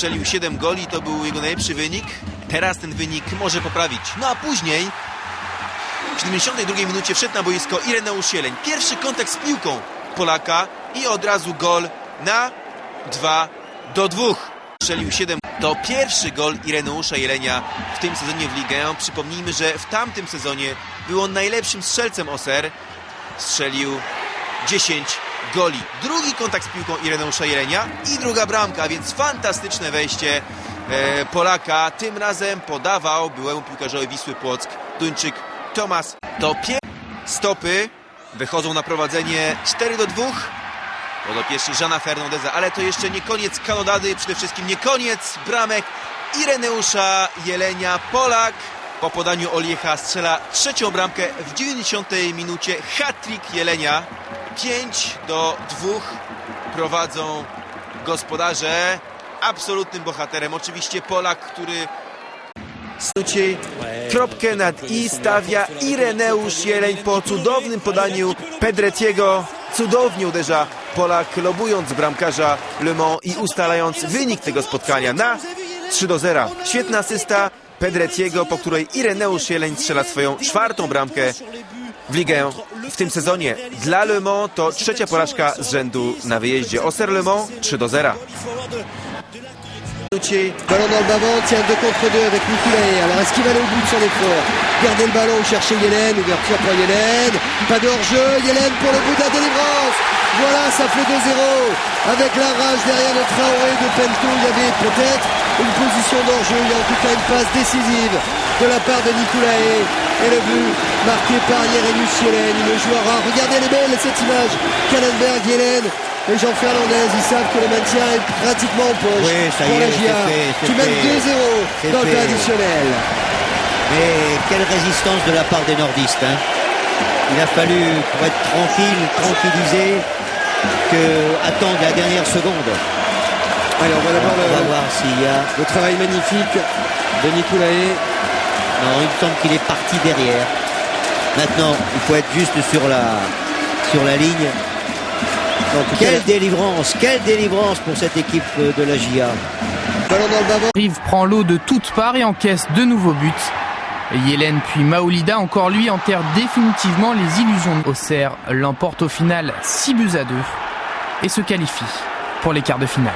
Strzelił 7 goli, to był jego najlepszy wynik. Teraz ten wynik może poprawić. No a później w 72 minucie wszedł na boisko Ireneusz Jeleń. Pierwszy kontakt z piłką Polaka i od razu gol na 2 do 2. Strzelił 7. To pierwszy gol Ireneusza Jelenia w tym sezonie w Ligę. Przypomnijmy, że w tamtym sezonie był on najlepszym strzelcem OSER. Strzelił 10 goli. Drugi kontakt z piłką Ireneusza Jelenia i druga bramka, więc fantastyczne wejście e, Polaka. Tym razem podawał byłemu piłkarzowi Wisły Płock Duńczyk Tomas. To pie... stopy wychodzą na prowadzenie 4 do 2. Podopieczny Żana Fernandeza, ale to jeszcze nie koniec kanonady, przede wszystkim nie koniec bramek Ireneusza Jelenia. Polak po podaniu Oliecha strzela trzecią bramkę w 90 minucie. Hat-trick Jelenia. 5 do 2 prowadzą gospodarze. Absolutnym bohaterem oczywiście Polak, który Sucie kropkę nad i stawia Ireneusz Jeleń po cudownym podaniu Pedreciego. Cudownie uderza Polak, lobując bramkarza Le Mans i ustalając wynik tego spotkania na 3 do 0. Świetna asysta Pedreciego, po której Ireneusz Jeleń strzela swoją czwartą bramkę w ligę w tym sezonie. Dla Le Mans to trzecia porażka z rzędu na wyjeździe. Oser Le Mans 3 do 0. Ballon dans le bavant, tiens 2 contre 2 avec Nicolas. Alors est-ce qu'il va aller au bout de son effort? Garder le ballon, chercher Yellen, ouverture pour Yellen. Pas de hors-jeu, Yellen pour le bout de la délivrance. Voilà, ça fait 2-0. Avec la rage derrière le Traoré de Pento, il y avait peut-être une position d'hors-jeu. Il y a en tout cas une passe décisive de la part de Nicolas. Et le but marqué par Yerenus Yellen, le joueur rare. Regardez les belles cette image. Kallenberg, Yellen et Jean Fernandez, ils savent que le maintien est pratiquement en poche Oui, ça pour y la est, GIA fait, qui mène fait. 2-0 C'est dans le temps additionnel. Mais quelle résistance de la part des nordistes. hein. Il a fallu, pour être tranquille, tranquillisé, que attendre la dernière seconde. Allez, on va d'abord On va le, voir s'il y a... le travail magnifique de Nicolas. Non, il me semble qu'il est parti derrière. Maintenant, il faut être juste sur la, sur la ligne. Quelle délivrance, quelle délivrance pour cette équipe de la bavant. Rive prend l'eau de toutes parts et encaisse de nouveaux buts. Yellen puis Maolida, encore lui, enterre définitivement les illusions. Auxerre l'emporte au final 6 buts à 2 et se qualifie pour les quarts de finale.